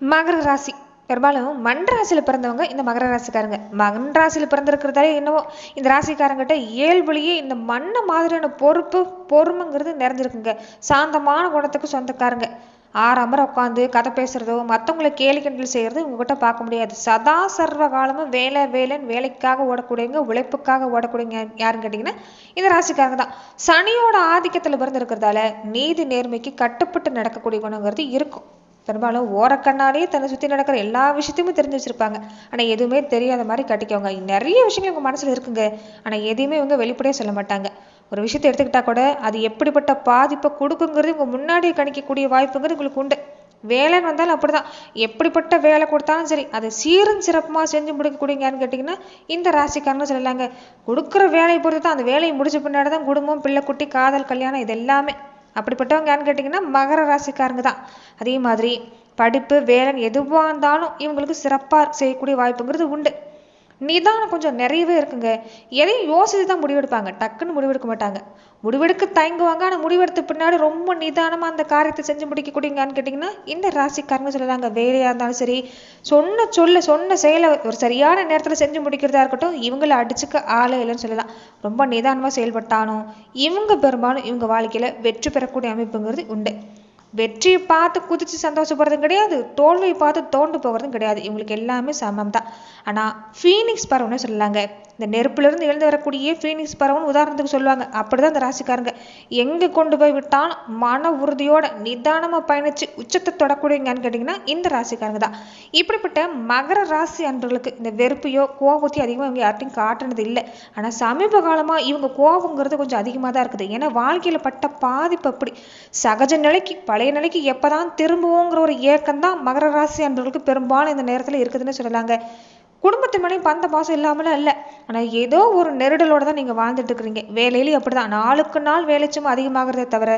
மகர ராசி. பெரும்பாலும் மண் ராசியில் பிறந்தவங்க இந்த மகர ராசிக்காரங்க. மகன் ராசியில் பிறந்திருக்கிறதாலே என்னவோ இந்த ராசிக்காரங்கிட்ட இயல்புலேயே இந்த மண்ணை மாதிரியான பொறுப்பு பொறுமைங்கிறது நிறைஞ்சிருக்குங்க. சாந்தமான குணத்துக்கு சொந்தக்காரங்க. ஆறாமரை உட்காந்து கதை பேசுறதோ மற்றவங்களை கேலி கிண்டல் செய்யறது உங்ககிட்ட பார்க்க முடியாது. சதா சர்வ காலமும் வேலை வேலைன்னு வேலைக்காக ஓடக்கூடியவங்க உழைப்புக்காக ஓடக்கூடியவங்க யாருன்னு கேட்டிங்கன்னா இந்த ராசிக்காரங்க தான். சனியோட ஆதிக்கத்தில் பிறந்திருக்கிறதால நீதி நேர்மைக்கு கட்டுப்பட்டு நடக்கக்கூடிய குணங்கிறது இருக்கும். பெரும்பாலும் ஓரக்கண்ணாலே தன்னை சுற்றி நடக்கிற எல்லா விஷயத்தையுமே தெரிஞ்சு வச்சுருப்பாங்க. ஆனால் எதுவுமே தெரியாத மாதிரி கட்டிக்கவங்க. நிறைய விஷயங்கள் உங்கள் மனசில் இருக்குங்க. ஆனால் எதையுமே இவங்க வெளிப்படையாக சொல்ல மாட்டாங்க. ஒரு விஷயத்தை எடுத்துக்கிட்டால் கூட அது எப்படிப்பட்ட பாதிப்பை கொடுக்குங்கிறது உங்கள் முன்னாடியே கணிக்கக்கூடிய வாய்ப்புங்கிறது உங்களுக்கு உண்டு. வேலைன்னு வந்தாலும் அப்படி தான் எப்படிப்பட்ட வேலை கொடுத்தாலும் சரி அதை சீரும் சிறப்புமாக செஞ்சு முடிக்கக்கூடியங்கன்னு கேட்டிங்கன்னா இந்த ராசிக்காரங்க சொல்லலாங்க. கொடுக்குற வேலையை பொறுத்து தான் அந்த வேலையை முடிச்ச பின்னாடி தான் குடும்பம் பிள்ளை குட்டி காதல் கல்யாணம் இது எல்லாமே அப்படிப்பட்டவங்க யாருன்னு கேட்டிங்கன்னா மகர ராசிக்காரங்க தான். அதே மாதிரி படிப்பு வேலை எதுவாக இருந்தாலும் இவங்களுக்கு சிறப்பாக செய்யக்கூடிய வாய்ப்புங்கிறது உண்டு. நிதானம் கொஞ்சம் நிறையவே இருக்குங்க. எதையும் யோசித்து தான் முடிவெடுப்பாங்க. டக்குன்னு முடிவெடுக்க மாட்டாங்க. முடிவெடுக்க தயங்குவாங்க. ஆனால் முடிவெடுத்த பின்னாடி ரொம்ப நிதானமாக அந்த காரியத்தை செஞ்சு முடிக்கக்கூடியங்கன்னு கேட்டிங்கன்னா இந்த ராசிக்காரங்க சொல்லலாங்க வேலையாக இருந்தாலும் சரி சொன்ன சொல்ல சொன்ன செயலை ஒரு சரியான நேரத்தில் செஞ்சு முடிக்கிறதா இருக்கட்டும் இவங்களை அடிச்சுக்க ஆளே இல்லைன்னு சொல்லலாம். ரொம்ப நிதானமாக செயல்பட்டாலும் இவங்க பெரும்பாலும் இவங்க வாழ்க்கையில் வெற்றி பெறக்கூடிய அமைப்புங்கிறது உண்டு. வெற்றியை பார்த்து குதிச்சு சந்தோஷப்படுறதும் கிடையாது தோல்வியை பார்த்து தோண்டு போகிறதும் கிடையாது. இவங்களுக்கு எல்லாமே சமம் தான் ஆனால் ஃபீனிக்ஸ் பறவைன்னு சொல்லலாங்க இந்த நெருப்பிலிருந்து எழுந்து வரக்கூடிய ஃபீனிக்ஸ் பறவைன்னு உதாரணத்துக்கு சொல்லுவாங்க. அப்படிதான் இந்த ராசிக்காரங்க. எங்கே கொண்டு போய் விட்டாலும் மன உறுதியோட நிதானமாக பயணித்து உச்சத்தை தொடக்கூடியங்கன்னு கேட்டிங்கன்னா இந்த ராசிக்காரங்க தான். இப்படிப்பட்ட மகர ராசி அன்பர்களுக்கு இந்த வெறுப்பையோ கோபத்தையோ அதிகமாக இவங்க யார்ட்டையும் காட்டுனது இல்லை. ஆனால் சமீப காலமாக இவங்க கோபங்கிறது கொஞ்சம் அதிகமாக தான் இருக்குது. ஏன்னா வாழ்க்கையில் பட்ட பாதிப்பு அப்படி. சகஜ நிலைக்கு பழைய நிலைக்கு எப்போதான் திரும்புவோங்கிற ஒரு ஏக்கம் தான் மகர ராசி அன்பர்களுக்கு பெரும்பாலும் இந்த நேரத்தில் இருக்குதுன்னு சொல்லலாங்க. குடும்பத்து மேலேயும் பந்த பாசம் இல்லாமலாம் இல்லை. ஆனால் ஏதோ ஒரு நெருடலோடு தான் நீங்கள் வாழ்ந்துட்டு இருக்கிறீங்க. வேலையிலையும் அப்படி தான் நாளுக்கு நாள் வேலைச்சுமை அதிகமாகிறதே தவிர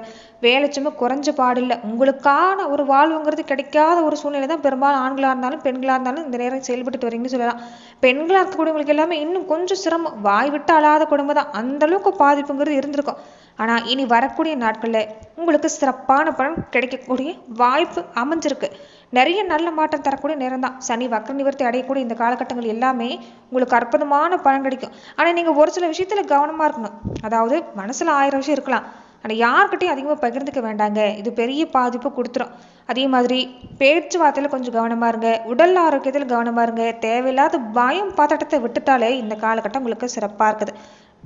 வேலைச்சுமை குறைஞ்ச பாடில்லை. உங்களுக்கான ஒரு வாழ்வுங்கிறது கிடைக்காத ஒரு சூழ்நிலை தான் பெரும்பாலும் ஆண்களாக இருந்தாலும் பெண்களாக இருந்தாலும் இந்த நேரம் செயல்பட்டு வரீங்கன்னு சொல்லலாம். பெண்களாக இருக்கக்கூடியவங்களுக்கு எல்லாமே இன்னும் கொஞ்சம் சிரமம். வாய் விட்டு அழாத குடும்பம் தான். அந்தளவுக்கு பாதிப்புங்கிறது இருந்திருக்கும். ஆனால் இனி வரக்கூடிய நாட்களில் உங்களுக்கு சிறப்பான பலன் கிடைக்கக்கூடிய வாய்ப்பு அமைஞ்சிருக்கு. நிறைய நல்ல மாற்றம் தரக்கூடிய நேரம் தான் சனி வக்கர நிவர்த்தி அடையக்கூடிய இந்த காலகட்டங்கள் எல்லாமே உங்களுக்கு அற்புதமான பலன் கிடைக்கும். ஆனால் நீங்கள் ஒரு சில விஷயத்தில் கவனமாக இருக்கணும். அதாவது மனசில் ஆயிரம் விஷயம் இருக்கலாம். ஆனால் யார்கிட்டையும் அதிகமாக பகிர்ந்துக்க வேண்டாங்க. இது பெரிய பாதிப்பு கொடுத்துரும். அதே மாதிரி பேச்சுவார்த்தையில் கொஞ்சம் கவனமாக இருங்க. உடல் ஆரோக்கியத்தில் கவனமாக இருங்க. தேவையில்லாத பயம் பதட்டத்தை விட்டுட்டாலே இந்த காலகட்டம் உங்களுக்கு சிறப்பாக இருக்குது.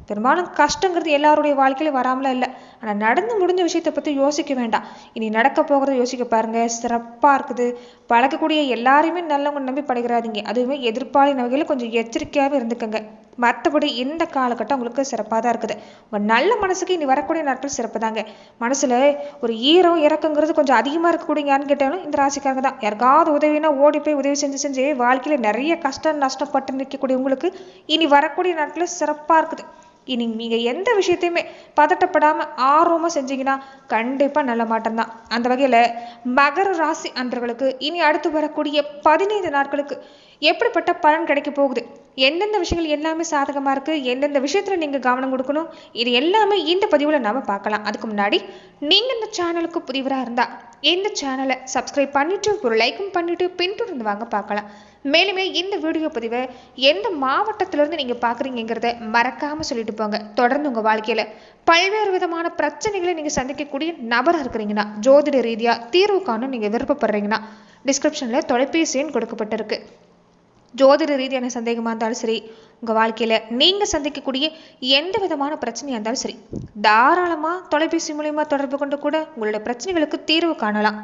பெரும்பாலும் கஷ்டங்கிறது எல்லாருடைய வாழ்க்கையிலும் வராமலாம் இல்லை. ஆனால் நடந்து முடிஞ்ச விஷயத்தை பற்றி யோசிக்க வேண்டாம். இனி நடக்க போகிறத யோசிக்க பாருங்க. சிறப்பாக இருக்குது. பழக்கக்கூடிய எல்லாரையுமே நல்லவங்க நம்பி பழகிறாதீங்க. அதுவுமே எதிர்பாலின வகையில் கொஞ்சம் எச்சரிக்கையாகவே இருந்துக்கோங்க. மற்றபடி இந்த காலகட்டம் உங்களுக்கு சிறப்பாக தான் இருக்குது. உங்கள் நல்ல மனசுக்கு இனி வரக்கூடிய நாட்கள் சிறப்பு தாங்க. மனசில் ஒரு ஈரம் இறக்கங்கிறது கொஞ்சம் அதிகமாக இருக்கக்கூடியங்கன்னு கேட்டாலும் இந்த ராசிக்காரங்க தான். யாருக்காவது உதவினா ஓடி போய் உதவி செஞ்சு செஞ்சு வாழ்க்கையில் நிறைய கஷ்டம் நஷ்டப்பட்டு நிற்கக்கூடிய உங்களுக்கு இனி வரக்கூடிய நாட்கள் சிறப்பாக இருக்குது. இனி நீங்கள் எந்த விஷயத்தையுமே பதட்டப்படாமல் ஆர்வமாக செஞ்சீங்கன்னா கண்டிப்பாக நல்ல மாற்றம் தான். அந்த வகையில் மகர ராசி அன்றர்களுக்கு இனி அடுத்து வரக்கூடிய பதினைந்து நாட்களுக்கு எப்படிப்பட்ட பலன் கிடைக்க போகுது? எந்தெந்த விஷயங்கள் எல்லாமே சாதகமாக இருக்குது எந்தெந்த விஷயத்தில் நீங்கள் கவனம் கொடுக்கணும்? இது எல்லாமே இந்த பதிவில் நாம் பார்க்கலாம். அதுக்கு முன்னாடி நீங்கள் இந்த சேனலுக்கு புதிவராக இருந்தால் இந்த சேனலை சப்ஸ்கிரைப் பண்ணிவிட்டு ஒரு லைக்கும் பண்ணிவிட்டு பின்தொடர்ந்து வாங்க பார்க்கலாம். மேலுமே இந்த வீடியோ பதிவை எந்த மாவட்டத்திலேருந்து நீங்கள் பார்க்குறீங்கிறத மறக்காமல் சொல்லிட்டு போங்க. தொடர்ந்து உங்கள் வாழ்க்கையில் பல்வேறு விதமான பிரச்சனைகளை நீங்கள் சந்திக்கக்கூடிய நபராக இருக்கிறீங்கன்னா ஜோதிட ரீதியாக தீர்வு காணும் நீங்கள் விருப்பப்படுறீங்கன்னா டிஸ்கிரிப்ஷனில் தொலைபேசி எண் கொடுக்கப்பட்டிருக்கு. ஜோதிட ரீதியான சந்தேகமாக இருந்தாலும் சரி உங்கள் வாழ்க்கையில் நீங்கள் சந்திக்கக்கூடிய எந்த விதமான பிரச்சனையாக இருந்தாலும் சரி தாராளமாக தொலைபேசி மூலயமா தொடர்பு கொண்டு கூட உங்களோட பிரச்சனைகளுக்கு தீர்வு காணலாம்.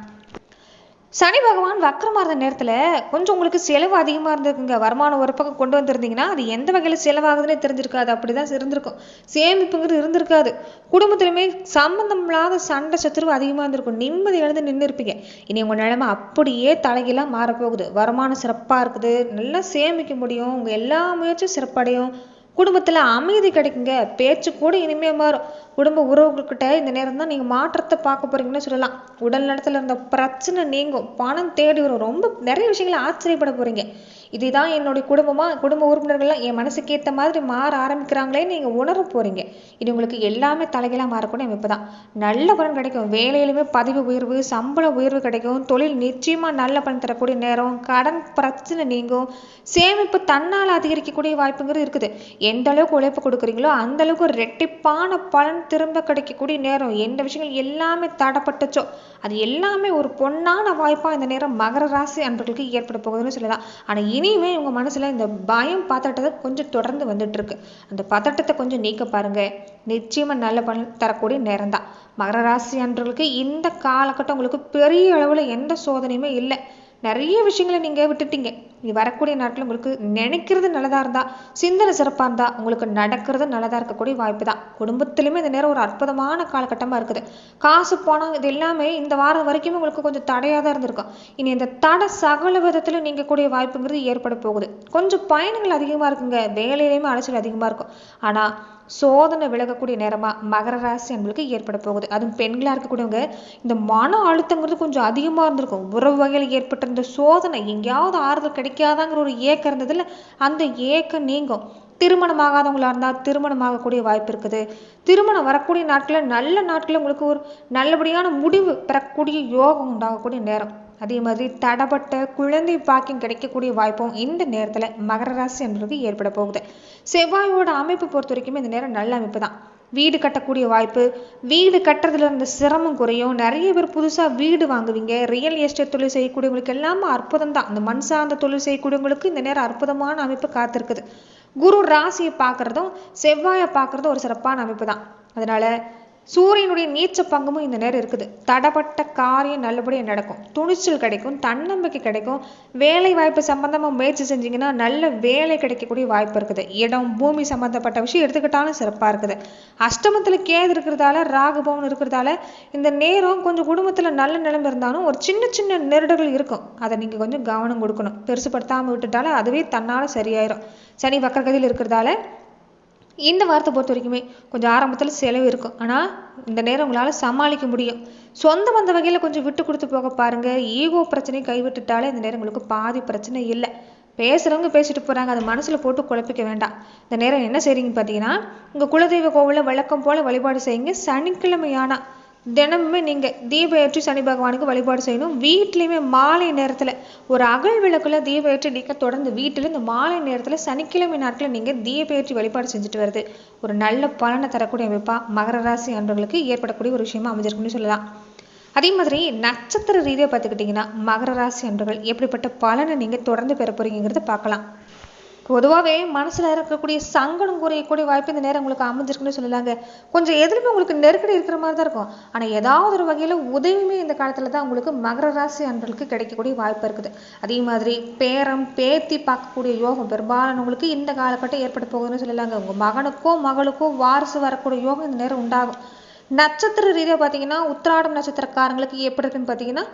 சனி பகவான் வக்கரமாக இருந்த நேரத்தில் கொஞ்சம் உங்களுக்கு செலவு அதிகமாக இருந்திருக்குங்க. வருமானம் ஒரு பக்கம் கொண்டு வந்திருந்தீங்கன்னா அது எந்த வகையில் செலவாகுதுன்னே தெரிஞ்சிருக்காது. அப்படி தான் இருந்திருக்கும். சேமிப்புங்கிறது இருந்திருக்காது. குடும்பத்திலுமே சம்மந்தம் இல்லாத சண்டை சத்துருவு அதிகமாக இருந்திருக்கும். நிம்மதி எழுந்து நின்று இருப்பீங்க. இனி உங்கள் நிலைமை அப்படியே தலைகீழாக மாறப்போகுது. வருமானம் சிறப்பாக இருக்குது. நல்லா சேமிக்க முடியும். உங்கள் எல்லா முயற்சியும் சிறப்படையும். குடும்பத்தில் அமைதி கிடைக்குங்க. பேச்சு கூட இனிமே மாறும். குடும்ப உறவுகள்கிட்ட இந்த நேரம் தான் நீங்கள் மாற்றத்தை பார்க்க போறீங்கன்னு சொல்லலாம். உடல் நலத்தில் இருந்த பிரச்சனை நீங்கும். பணம் தேடி வரும். ரொம்ப நிறைய விஷயங்களை ஆச்சரியப்பட போறீங்க. இதுதான் என்னுடைய குடும்பமா? குடும்ப உறுப்பினர்கள்லாம் என் மனசுக்கு ஏற்ற மாதிரி மாற ஆரம்பிக்கிறாங்களே நீங்கள் உணர போறீங்க. இது உங்களுக்கு எல்லாமே தலைகளாக மாறக்கூடிய அமைப்பு தான். நல்ல பலன் கிடைக்கும். வேலையிலுமே பதவி உயர்வு சம்பள உயர்வு கிடைக்கும். தொழில் நிச்சயமாக நல்ல பலன் தரக்கூடிய நேரம். கடன் பிரச்சனை நீங்கும். சேமிப்பு தன்னால் அதிகரிக்கக்கூடிய வாய்ப்புங்கிறது இருக்குது. எந்த அளவுக்கு உழைப்பு கொடுக்குறீங்களோ அந்த அளவுக்கு ஒரு ரெட்டிப்பான பலன் திரும்ப கிடைக்கக்கூடிய நேரம். எந்த விஷயங்கள் எல்லாமே தடப்பட்டுச்சோ அது எல்லாமே ஒரு பொன்னான வாய்ப்பாக இந்த நேரம் மகர ராசி அன்பர்களுக்கு ஏற்பட போகுதுன்னு சொல்லலாம். ஆனால் இனியுமே உங்க மனசுல இந்த பயம் பதட்டத்தை கொஞ்சம் தொடர்ந்து வந்துட்டு இருக்கு அந்த பதட்டத்தை கொஞ்சம் நீக்க பாருங்க. நிச்சயமா நல்ல பலன் தரக்கூடிய நேரம் தான் மகர ராசி அன்றவர்களுக்கு இந்த காலகட்டம் உங்களுக்கு பெரிய அளவுல எந்த சோதனையுமே இல்லை. நிறைய விஷயங்களை நீங்க விட்டுட்டீங்க. இனி வரக்கூடிய நாட்கள் உங்களுக்கு நினைக்கிறது நல்லதாக இருந்தால் சிந்தனை சிறப்பாக இருந்தால் உங்களுக்கு நடக்கிறது நல்லதாக இருக்கக்கூடிய வாய்ப்பு தான் குடும்பத்திலுமே இந்த நேரம் ஒரு அற்புதமான காலகட்டமாக இருக்குது. காசு பணம் இது எல்லாமே இந்த வாரம் வரைக்குமே உங்களுக்கு கொஞ்சம் தடையாக தான் இருந்திருக்கும். இனி இந்த தடை சகல விதத்தில் நீங்கள் கூடிய வாய்ப்புங்கிறது ஏற்பட போகுது. கொஞ்சம் பயணங்கள் அதிகமாக இருக்குங்க. வேலையிலையுமே அலைச்சல் அதிகமாக இருக்கும். ஆனால் சோதனை விலகக்கூடிய நேரமாக மகர ராசி என்பதுக்கு ஏற்பட போகுது. அதுவும் பெண்களாக இருக்கக்கூடியவங்க இந்த மன அழுத்தங்கிறது கொஞ்சம் அதிகமாக இருந்திருக்கும். உறவு வகையில் ஏற்பட்டிருந்த சோதனை எங்கேயாவது ஆறுதல் கிடைக்கும் கிடைக்காதாங்கிற ஒரு ஏக்கம் இருந்ததுல அந்த ஏக்கம் நீங்கும். திருமணம் ஆகாதவங்களா இருந்தால் திருமணம் ஆகக்கூடிய வாய்ப்பு இருக்குது. திருமணம் வரக்கூடிய நாட்களில் நல்ல நாட்களில் உங்களுக்கு ஒரு நல்லபடியான முடிவு பெறக்கூடிய யோகம் உண்டாகக்கூடிய நேரம். அதே மாதிரி தடப்பட்ட குழந்தை பாக்கியம் கிடைக்கக்கூடிய வாய்ப்பும் இந்த நேரத்துல மகர ராசி என்பதற்கு ஏற்பட போகுது. செவ்வாயோட அமைப்பு பொறுத்த வரைக்குமே இந்த நேரம் நல்ல அமைப்பு தான் வீடு கட்டக்கூடிய வாய்ப்பு வீடு கட்டுறதுல இருந்த சிரமம் குறையும். நிறைய பேர் புதுசாக வீடு வாங்குவீங்க. ரியல் எஸ்டேட் தொழில் செய்யக்கூடியவங்களுக்கு எல்லாமே அற்புதம் தான். இந்த மண் சார்ந்த தொழில் செய்யக்கூடியவங்களுக்கு இந்த நேரம் அற்புதமான அமைப்பு காத்திருக்குது. குரு ராசியை பார்க்குறதும் செவ்வாயை பார்க்கறதும் ஒரு சிறப்பான அமைப்பு தான். அதனால சூரியனுடைய நீச்ச பங்கமும் இந்த நேரம் இருக்குது. தடப்பட்ட காரியம் நல்லபடியாக நடக்கும். துணிச்சல் கிடைக்கும் தன்னம்பிக்கை கிடைக்கும். வேலை வாய்ப்பு சம்பந்தமாக முயற்சி செஞ்சீங்கன்னா நல்ல வேலை கிடைக்கக்கூடிய வாய்ப்பு இருக்குது. இடம் பூமி சம்பந்தப்பட்ட விஷயம் எடுத்துக்கிட்டாலும் சிறப்பாக இருக்குது. அஷ்டமத்தில் கேது இருக்கிறதால ராகுபவன் இருக்கிறதால இந்த நேரம் கொஞ்சம் குடும்பத்தில் நல்ல நிலைமை இருந்தாலும் ஒரு சின்ன சின்ன நெருடல்கள் இருக்கும். அதை நீங்கள் கொஞ்சம் கவனம் கொடுக்கணும். பெருசுப்படுத்தாமல் விட்டுட்டாலும் அதுவே தன்னால் சரியாயிரும். சனி வக்கரகதியில் இருக்கிறதால இந்த வாரத்தை பொறுத்த வரைக்குமே கொஞ்சம் ஆரம்பத்தில் செலவு இருக்கும். ஆனால் இந்த நேரம் உங்களால் சமாளிக்க முடியும். சொந்த வந்த வகையில் கொஞ்சம் விட்டு கொடுத்து போக பாருங்கள் ஈகோ பிரச்சனையை கைவிட்டுட்டாலே இந்த நேரம் உங்களுக்கு பாதி பிரச்சனை இல்லை. பேசுகிறவங்க பேசிட்டு போகிறாங்க அதை மனசில் போட்டு குழப்பிக்க வேண்டாம். இந்த நேரம் என்ன செய்றீங்க பார்த்தீங்கன்னா உங்கள் குலதெய்வ கோவிலில் வழக்கம் போல் வழிபாடு செய்யுங்க. சனிக்கிழமையானா தினமுமே நீங்கள் தீப ஏற்றி சனி பகவானுக்கு வழிபாடு செய்யணும். வீட்லேயுமே மாலை நேரத்தில் ஒரு அகல் விளக்குல தீப ஏற்றி நீங்க தொடர்ந்து வீட்டில் இந்த மாலை நேரத்தில் சனிக்கிழமை நாட்களில் நீங்கள் தீப ஏற்றி வழிபாடு செஞ்சுட்டு வருது. ஒரு நல்ல பலனை தரக்கூடிய அமைப்பாக மகர ராசி அன்பர்களுக்கு ஏற்படக்கூடிய ஒரு விஷயமா அமைஞ்சிருக்குன்னு சொல்லலாம். அதே மாதிரி நட்சத்திர ரீதியாக பார்த்துக்கிட்டிங்கன்னா மகர ராசி அன்பர்கள் எப்படிப்பட்ட பலனை நீங்கள் தொடர்ந்து பெற போகிறீங்கிறத பார்க்கலாம். பொதுவாகவே மனசில் இருக்கக்கூடிய சங்கடம் குறையக்கூடிய வாய்ப்பு இந்த நேரம் உங்களுக்கு அமைஞ்சிருக்குன்னு சொல்லலாங்க. கொஞ்சம் எதிலுமே உங்களுக்கு நெருக்கடி இருக்கிற மாதிரி தான் இருக்கும். ஆனால் ஏதாவது ஒரு வகையில் உதவியுமே இந்த காலத்தில் தான் உங்களுக்கு மகர ராசி அன்பர்களுக்கு கிடைக்கக்கூடிய வாய்ப்பு இருக்குது. அதே மாதிரி பேரம் பேத்தி பார்க்கக்கூடிய யோகம் பெரும்பாலானவங்களுக்கு இந்த காலகட்டம் ஏற்பட போகுதுன்னு சொல்லலாங்க. உங்கள் மகனுக்கோ மகளுக்கோ வாரிசு வரக்கூடிய யோகம் இந்த நேரம் உண்டாகும். நட்சத்திர ரீதியாக பார்த்தீங்கன்னா உத்திராடம் நட்சத்திரக்காரங்களுக்கு எப்படி இருக்குன்னு பார்த்தீங்கன்னா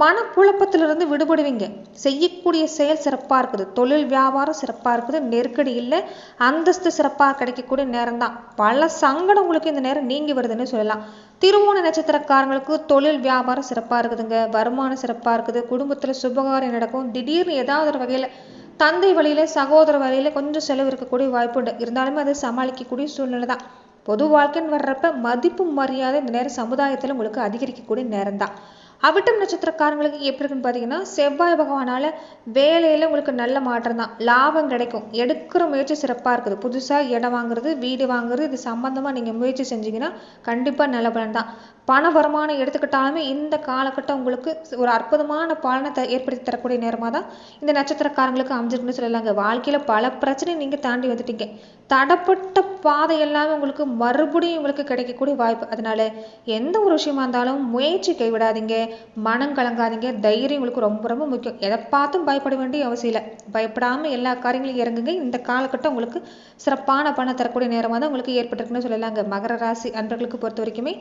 மனக்குழப்பத்திலிருந்து விடுபடுவீங்க. செய்யக்கூடிய செயல் சிறப்பாக இருக்குது. தொழில் வியாபாரம் சிறப்பாக இருக்குது. நெருக்கடி இல்லை அந்தஸ்து சிறப்பாக கிடைக்கக்கூடிய நேரம் தான் பல சங்கடம் உங்களுக்கு இந்த நேரம் நீங்கி வருதுன்னு சொல்லலாம். திருவோண நட்சத்திரக்காரங்களுக்கு தொழில் வியாபாரம் சிறப்பாக இருக்குதுங்க. வருமானம் சிறப்பாக இருக்குது. குடும்பத்தில் சுபகாரியம் நடக்கும். திடீர்னு ஏதாவது ஒரு வகையில் தந்தை வழியில சகோதர வழியில கொஞ்சம் செலவு இருக்கக்கூடிய வாய்ப்பு உண்டு. இருந்தாலுமே அதை சமாளிக்கக்கூடிய சூழ்நிலை தான் பொது வாழ்க்கைன்னு வர்றப்ப மதிப்பு மரியாதை இந்த நேரம் சமுதாயத்தில் உங்களுக்கு அதிகரிக்கக்கூடிய நேரம் தான் அவிட்டம் நட்சத்திரக்காரங்களுக்கு எப்படி இருக்குன்னு பார்த்தீங்கன்னா செவ்வாய் பகவானால வேலையில் உங்களுக்கு நல்ல மாற்றம் தான் லாபம் கிடைக்கும். எடுக்கிற முயற்சி சிறப்பாக இருக்குது. புதுசாக இடம் வாங்குறது வீடு வாங்குறது இது சம்மந்தமாக நீங்கள் முயற்சி செஞ்சீங்கன்னா கண்டிப்பாக நல்ல பலன் தான் பண வருமானம் எடுத்துக்கிட்டாலுமே இந்த காலகட்டம் உங்களுக்கு ஒரு அற்புதமான பலனை த ஏற்படுத்தி தரக்கூடிய நேரமாக தான் இந்த நட்சத்திரக்காரங்களுக்கு அமைஞ்சிருக்குன்னு சொல்லலாங்க. வாழ்க்கையில் பல பிரச்சனை நீங்கள் தாண்டி வந்துட்டீங்க. தடப்பட்ட பாதை எல்லாமே உங்களுக்கு மறுபடியும் உங்களுக்கு கிடைக்கக்கூடிய வாய்ப்பு. அதனால எந்த ஒரு விஷயமா இருந்தாலும் முயற்சி கைவிடாதீங்க. மனம் கலங்காதீங்க. தைரியம் உங்களுக்கு ரொம்ப ரொம்ப முக்கியம். எதை பார்த்தும் பயப்பட வேண்டிய அவசியம் இல்லை. பயப்படாமல் எல்லா காரியங்களையும் இறங்குங்க. இந்த காலகட்டம் உங்களுக்கு சிறப்பான பணம் தரக்கூடிய நேரமாக தான் உங்களுக்கு ஏற்பட்டிருக்குன்னு சொல்லலாங்க. மகர ராசி அன்பர்களுக்கு பொறுத்த வரைக்குமே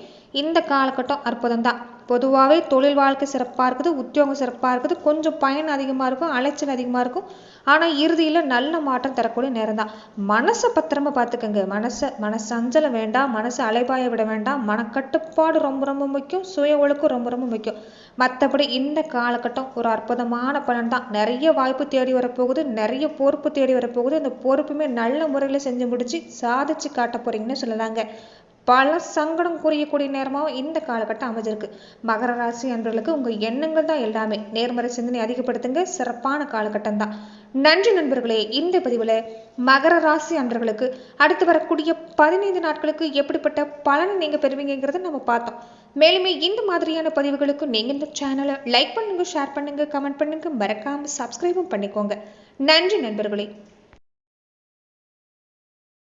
இந்த காலகட்டம் அற்புதம் தான் பொதுவாகவே தொழில் வாழ்க்கை சிறப்பாக இருக்குது உத்தியோகம் சிறப்பாக இருக்குது கொஞ்சம் பயன் அதிகமாக இருக்கும் அலைச்சல் அதிகமாக இருக்கும். ஆனால் இறுதியில் நல்ல மாற்றம் தரக்கூடிய நேரம் தான் மனசை பத்திரமா பார்த்துக்கோங்க. மனசை மனசு அஞ்சலம் வேண்டாம் மனசை அலைபாய விட வேண்டாம். மனக்கட்டுப்பாடு ரொம்ப ரொம்ப முக்கியம். சுய ஒழுக்கம் ரொம்ப ரொம்ப முக்கியம். மற்றபடி இந்த காலகட்டம் ஒரு அற்புதமான பலன் தான் நிறைய வாய்ப்பு தேடி வரப்போகுது நிறைய பொறுப்பு தேடி வரப்போகுது. அந்த பொறுப்புமே நல்ல முறையில் செஞ்சு முடிச்சு சாதிச்சு காட்ட போறீங்கன்னு சொல்லலாங்க. பல சங்கடம் குறையக்கூடிய நேரமாகவும் இந்த காலகட்டம் அமைஞ்சிருக்கு. மகர ராசி அன்பர்களுக்கு உங்கள் எண்ணங்கள் தான் எல்லாமே. நேர்மறை சிந்தனை அதிகப்படுத்துங்க. சிறப்பான காலகட்டம் தான். நன்றி நண்பர்களே இந்த பதிவில் மகர ராசி அன்பர்களுக்கு அடுத்து வரக்கூடிய பதினைந்து நாட்களுக்கு எப்படிப்பட்ட பலனை நீங்கள் பெறுவீங்கிறத நம்ம பார்த்தோம். மேலுமே இந்த மாதிரியான பதிவுகளுக்கு நீங்கள் இந்த சேனலை லைக் பண்ணுங்க ஷேர் பண்ணுங்க கமெண்ட் பண்ணுங்க. மறக்காமல் சப்ஸ்கிரைபும் பண்ணிக்கோங்க. நன்றி நண்பர்களே.